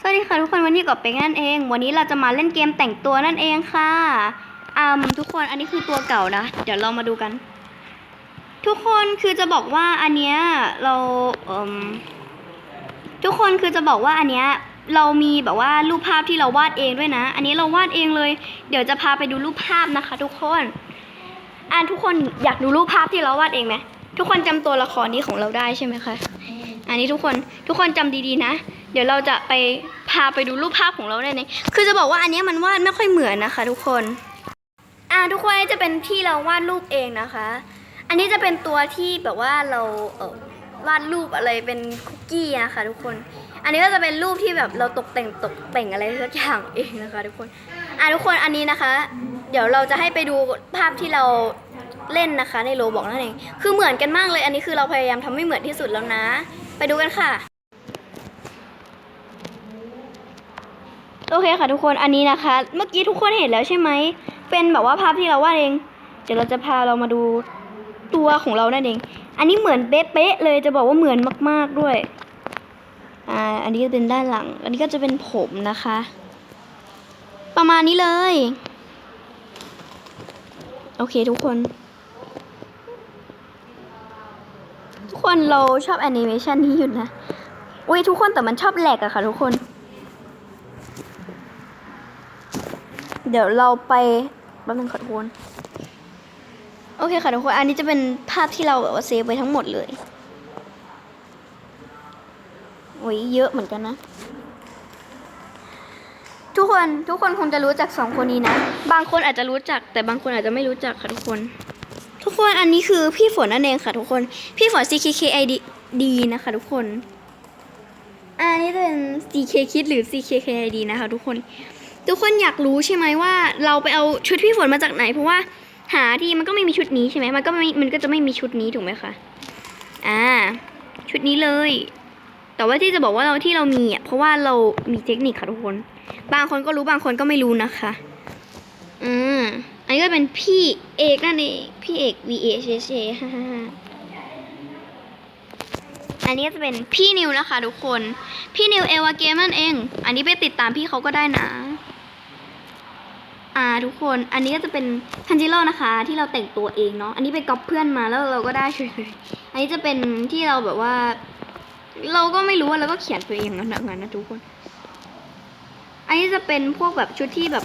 สวัสดีค่ะทุกคนวันนี้กับเป็กนั่นเอง วันนี้เราจะมาเล่นเกมแต่งตัวนั่นเองค่ะอืมทุกคนอันนี้คือตัวเก่านะ เดี๋ยวเรามาดูกัน ทุกคนคือจะบอกว่าอันเนี้ยเราเอ่มทุกคนคือจะบอกว่าอันเนี้ยเรามีแบบว่ารูปภาพที่เราวาดเองด้วยนะ อันนี้เราวาดเองเลย เดี๋ยวจะพาไปดูรูปภาพนะคะ ทุกคนอ่าทุกคนอยากดูรูปภาพที่เราวาดเองไหมทุกคนจำตัวละครนี้ของเราได้ใช่ไหมคะ อันนี้ทุกคนทุกคนจำดีๆนะ เดี๋ยวเราจะไปพาไปดูรูปภาพของเราได้เลยคือจะบอกว่าอันนี้มันวาดไม่ค่อยเหมือนนะคะ ทุกคน อ่าทุกคนจะเป็นที่เราวาดรูปเองนะคะ อันนี้จะเป็นตัวที่แบบว่าเราเออวาดรูปอะไรเป็นคุกกี้นะคะทุกคน อันนี้ก็จะเป็นรูปที่แบบเราตกแต่งตกแต่งอะไรสักอย่างเองนะคะ ทุกคน อ่าทุกคนอันนี้นะคะ เดี๋ยวเราจะให้ไปดูภาพที่เราเล่นนะคะ ในโลบอกนั่นเอง คือเหมือนกันมากเลย อันนี้คือเราพยายามทำให้เหมือนที่สุดแล้วนะ ไปดูกันค่ะ โอเคค่ะทุกคนอันนี้นะคะ เมื่อกี้ทุกคนเห็นแล้วใช่ไหม เป็นแบบว่าภาพที่เราวาดเอง เดี๋ยวเราจะพาเรามาดูตัวของเรานั่นเอง อันนี้เหมือนเป๊ะๆเลยจะบอกว่าเหมือนมาก ๆด้วย อ่า อันนี้ก็เป็นด้านหลัง อันนี้ก็จะเป็นผมนะคะ ประมาณนี้เลย โอเคทุกคน ทุก คนเราชอบแอนิเมชันนี้อยู่นะ อุ้ยทุกคนแต่มันชอบแหลกอะค่ะทุกคน เดี๋ยวเราไปแป๊บนึงขอโทษโอเคค่ะทุกคน อันนี้จะเป็นภาพที่เราแบบว่าเซฟไว้ทั้งหมดเลยโอ้ยเยอะเหมือนกันนะ ทุกคนทุกคนคงจะรู้จักสองคนนี้นะ บางคนอาจจะรู้จัก แต่บางคนอาจจะไม่รู้จักค่ะทุกคน ทุกคนอันนี้คือพี่ฝนนั่นเองค่ะทุกคน พี่ฝน CKKID ดีนะคะทุกคน อันนี้เป็น CK Kid หรือ CKKID นะคะทุกคน ทุกคนอยากรู้ใช่ไหมว่า เราไปเอาชุดพี่ฝนมาจากไหน เพราะว่าหาที่มันก็ไม่มีชุดนี้ใช่ไหมมันก็ไม่มันก็จะไม่มีชุดนี้ถูกไหมคะ อ่า ชุดนี้เลย แต่ว่าที่จะบอกว่าเราที่เรามีอะเพราะว่าเรามีเทคนิคค่ะทุกคน บางคนก็รู้บางคนก็ไม่รู้นะคะ อืม อันนี้ก็เป็นพี่เอกนั่นเองพี่เอก V A H H A ฮ่าฮ่าฮ่าอันนี้ก็จะเป็นพี่นิวนะคะทุกคน พี่นิวเอวาเกมนั่นเอง อันนี้ไปติดตามพี่เขาก็ได้นะ อ่าทุกคน อันนี้ก็จะเป็นทันจิโร่นะคะ ที่เราแต่งตัวเองเนาะ อันนี้ไปก๊อปเพื่อนมาแล้วเราก็ได้เฉยอันนี้จะเป็นที่เราแบบว่า เราก็ไม่รู้ว่าเราก็เขียนตัวเองนั้นอย่างนั้นนะทุกคน อันนี้จะเป็นพวกแบบชุดที่แบบ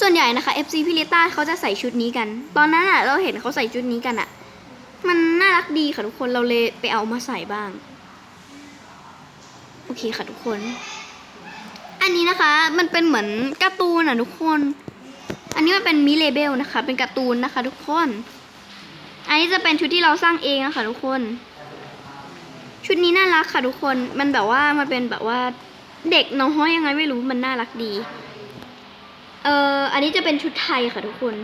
ส่วนใหญ่นะคะ FC พิลิต้าเขาจะใส่ชุดนี้กัน ตอนนั้นอะเราเห็นเขาใส่ชุดนี้กันอะมันน่ารักดีค่ะทุกคนเราเลยไปเอามาใส่บ้าง โอเคค่ะทุกคน อันนี้นะคะ มันเป็นเหมือนการ์ตูนอะทุกคน อันนี้มันเป็นมิเลเบลนะคะ เป็นการ์ตูนนะคะ ทุกคน อันนี้จะเป็นชุดที่เราสร้างเองนะคะทุกคน ชุดนี้น่ารักค่ะทุกคน มันแบบว่ามันเป็นแบบว่าเด็กน้องห้อยยังไงไม่รู้มันน่ารักดี เอ่ออันนี้จะเป็นชุดไทยค่ะทุกคน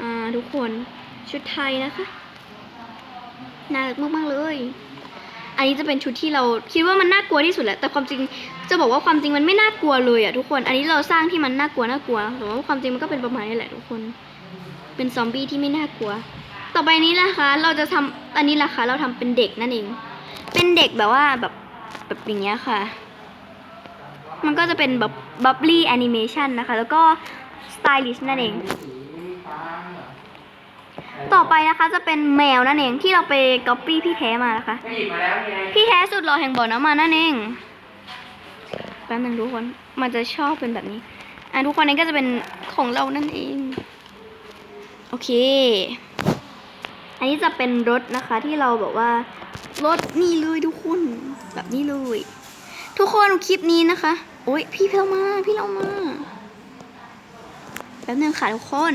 อ่าทุกคนชุดไทยนะคะ น่ารักมากๆเลย อันนี้จะเป็นชุดที่เราคิดว่ามันน่ากลัวที่สุดแหละ แต่ความจริงจะบอกว่าความจริงมันไม่น่ากลัวเลยอะทุกคน อันนี้เราสร้างที่มันน่ากลัวน่ากลัวแต่ว่าความจริงมันก็เป็นประมาณนี้แหละทุกคน เป็นซอมบี้ที่ไม่น่ากลัว ต่อไปนี้นะคะ เราจะทำอันนี้นะคะเราทำเป็นเด็กนั่นเอง เป็นเด็กแบบว่าแบบแบบอย่างเงี้ยค่ะ มันก็จะเป็นแบบบับลี่แอนิเมชันนะคะ แล้วก็สไตลิชนั่นเอง ต่อไปนะคะจะเป็นแมวนั่นเองที่เราไปก๊อปปี้พี่แท้มานะคะก็หยิบมาแล้วไงพี่แท้สุดหล่อแห่งบ่อน้ำมันนั่นเองแป๊บนึงทุกคนมันจะชอบเป็นแบบนี้อะทุกคนนี้ก็จะเป็นของเรานั่นเอง โอเค อันนี้จะเป็นรถนะคะที่เราแบบว่ารถนี่เลยทุกคนแบบนี้เลย ทุกคนคลิปนี้นะคะ โอ้ยพี่เรามาพี่เรามาแป๊บนึงค่ะทุกคน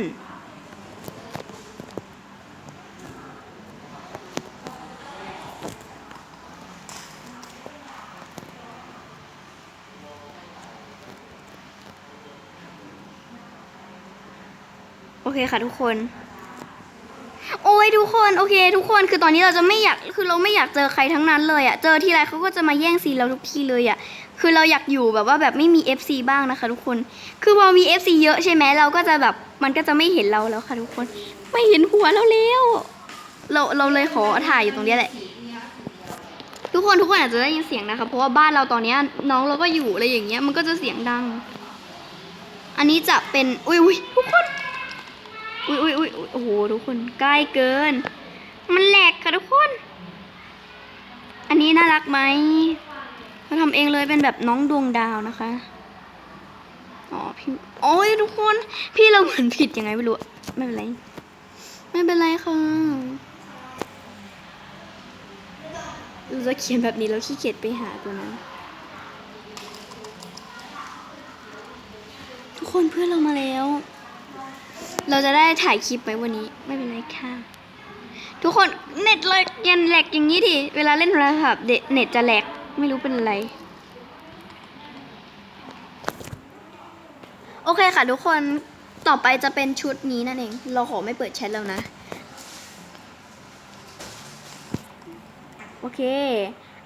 โอเคค่ะทุกคน ทุกคนโอเค ทุกคนคือตอนนี้เราจะไม่อยากคือเราไม่อยากเจอใครทั้งนั้นเลยอะเจอทีไรเขาก็จะมาแย่งซีนเราทุกทีเลยอะคือเราอยากอยู่แบบว่าแบบไม่มี FC บ้างนะคะ ทุกคน คือพอมี FC เยอะใช่ไหมเราก็จะแบบมันก็จะไม่เห็นเราแล้วค่ะทุกคน ไม่เห็นหัวเราแล้วเราเราเลยขอถ่ายอยู่ตรงนี้แหละ ทุกคนทุกคนอาจจะได้ยินเสียงนะคะ เพราะว่าบ้านเราตอนนี้น้องเราก็อยู่อะไรอย่างเงี้ยมันก็จะเสียงดัง อันนี้จะเป็นอุ้ยอุ้ยทุกคน อุ้ยอุ้ยอุ้ยอุ๊ยโอ้โหทุกคนใกล้เกิน มันแหลกค่ะทุกคน อันนี้น่ารักไหมเราทำเองเลยเป็นแบบน้องดวงดาวนะคะอ๋อพี่โอ้ยทุกคน พี่เราเหมือนผิดยังไงไม่รู้ไม่เป็นไร ไม่เป็นไรค่ะเราจะเขียนแบบนี้แล้วขี้เกียจไปหาตัวนั้นทุกคนเพื่อนเรามาแล้ว เราจะได้ถ่ายคลิปไว้วันนี้ไม่เป็นไรค่ะ ทุกคนเน็ตแหลกยันแหลกอย่างนี้ดิเวลาเล่นโทรศัพท์เดเน็ตจะแหลกไม่รู้เป็นอะไรโอเคค่ะทุกคนต่อไปจะเป็นชุดนี้นั่นเอง เราขอไม่เปิดแชทแล้วนะ โอเค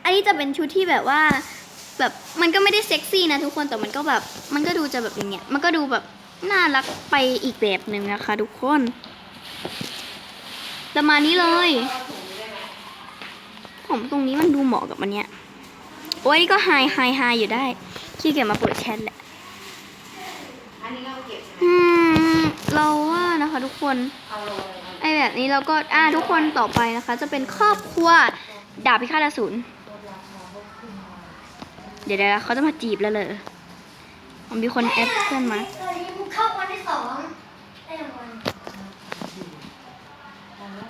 อันนี้จะเป็นชุดที่แบบว่า แบบมันก็ไม่ได้เซ็กซี่นะทุกคนแต่มันก็แบบ มันก็ดูจะแบบอย่างเงี้ยมันก็ดูแบบ น่ารักไปอีกแบบหนึ่งนะคะ ทุกคนประมาณนี้เลย ผมตรงนี้มันดูเหมาะกับอันเนี้ย โอ้ยก็ไฮไฮไฮอยู่ได้ขี้เกียจมาเปิดแชทแหละอันนี้เราเก็บอืมเราว่านะคะทุกคนไอแบบนี้เราก็อ่าทุกคนต่อไปนะคะ จะเป็นครอบครัวดาบพิฆาตอสูรเดี๋ยวเดี๋ยวเขาจะมาจีบแล้วเลยมันมีคนแอดเพื่อนมาวันที่สองได้รางวัล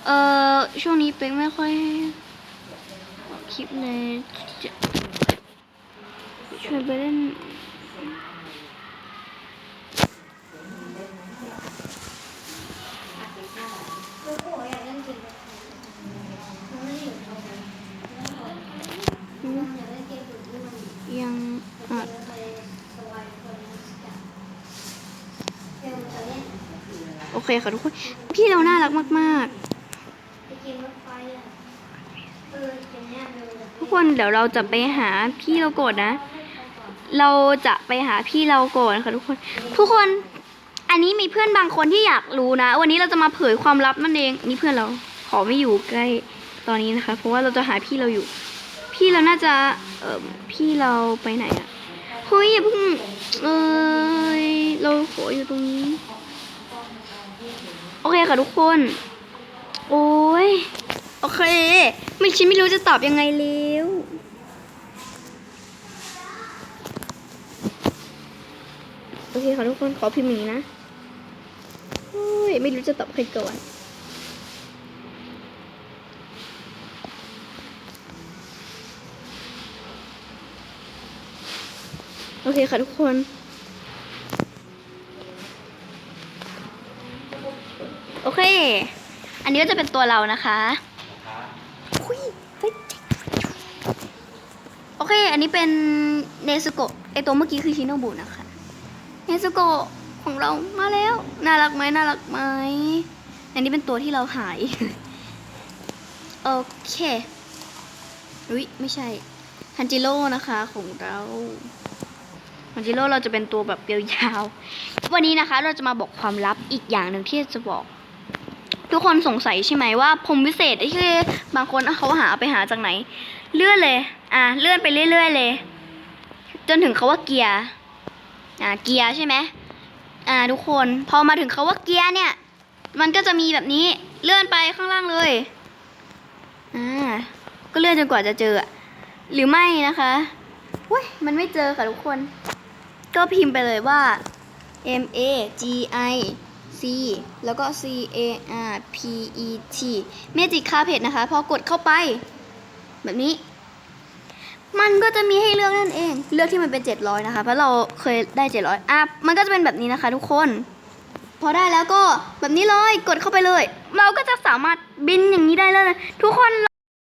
เอ่อช่วงนี้เป็กไม่ค่อยคลิปเลยจะชวนไปเล่นยังอัดโอเคค่ะทุกคน พี่เราน่ารักมาก ๆปเกมรถไฟอะเออเกมเนี้ยมัน ๆ ทุกคนเดี๋ยวเราจะไปหาพี่เราโกรธนะ เราจะไปหาพี่เราโกรธค่ะทุกคน ทุกคนอันนี้มีเพื่อนบางคนที่อยากรู้นะ วันนี้เราจะมาเผยความลับนั่นเองนี่เพื่อนเราขอไม่อยู่ใกล้ตอนนี้นะคะ เพราะว่าเราจะหาพี่เราอยู่ พี่เราน่าจะเออพี่เราไปไหนอะเฮ้ยอย่าเพิ่งเอยเราขออยู่ตรงนี้ โอเคค่ะทุกคน โอ้ย ไม่ชินไม่รู้จะตอบยังไงแล้วโอเคค่ะทุกคนขอพิมพ์นี้นะโอ้ยไม่รู้จะตอบใครก่อนโอเคค่ะทุกคนโอเค อันนี้ก็จะเป็นตัวเรานะคะอุ๊ยเฮ้ยโอ เค อันนี้เป็นเนสโกะไอตัวเมื่อกี้คือชิโนบุนะคะ เนสโกะของเรามาแล้ว น่ารักไหมน่ารักไหม อันนี้เป็นตัวที่เราหาย โอเค อุ้ยไม่ใช่ ฮันจิโร่นะคะของเรา ฮันจิโร่เราจะเป็นตัวแบบยาวๆ วันนี้นะคะเราจะมาบอกความลับอีกอย่างหนึ่งที่จะบอกทุกคนสงสัยใช่ไหมว่าพรมวิเศษที่คือบางคนเขาหาไปหาจากไหน เลื่อนเลย อะเลื่อนไปเรื่อยๆเลย จนถึงเขาว่าเกียร์ อ่าเกียร์ใช่ไหมอ่าทุกคนพอมาถึงเขาว่าเกียร์เนี่ย มันก็จะมีแบบนี้เลื่อนไปข้างล่างเลยอ่าก็เลื่อนจนกว่าจะเจอหรือไม่นะคะเว้ยมันไม่เจอค่ะทุกคน ก็พิมพ์ไปเลยว่า M A G I C แล้วก็ C A R P E T Magic Carpet นะคะ พอกดเข้าไป แบบนี้ มันก็จะมีให้เลือกนั่นเอง เลือกที่มันเป็น 700 นะคะ เพราะเราเคยได้ 700อะมันก็จะเป็นแบบนี้นะคะ ทุกคน พอได้แล้วก็แบบนี้เลย กดเข้าไปเลย เราก็จะสามารถบินอย่างนี้ได้เลย ทุกคน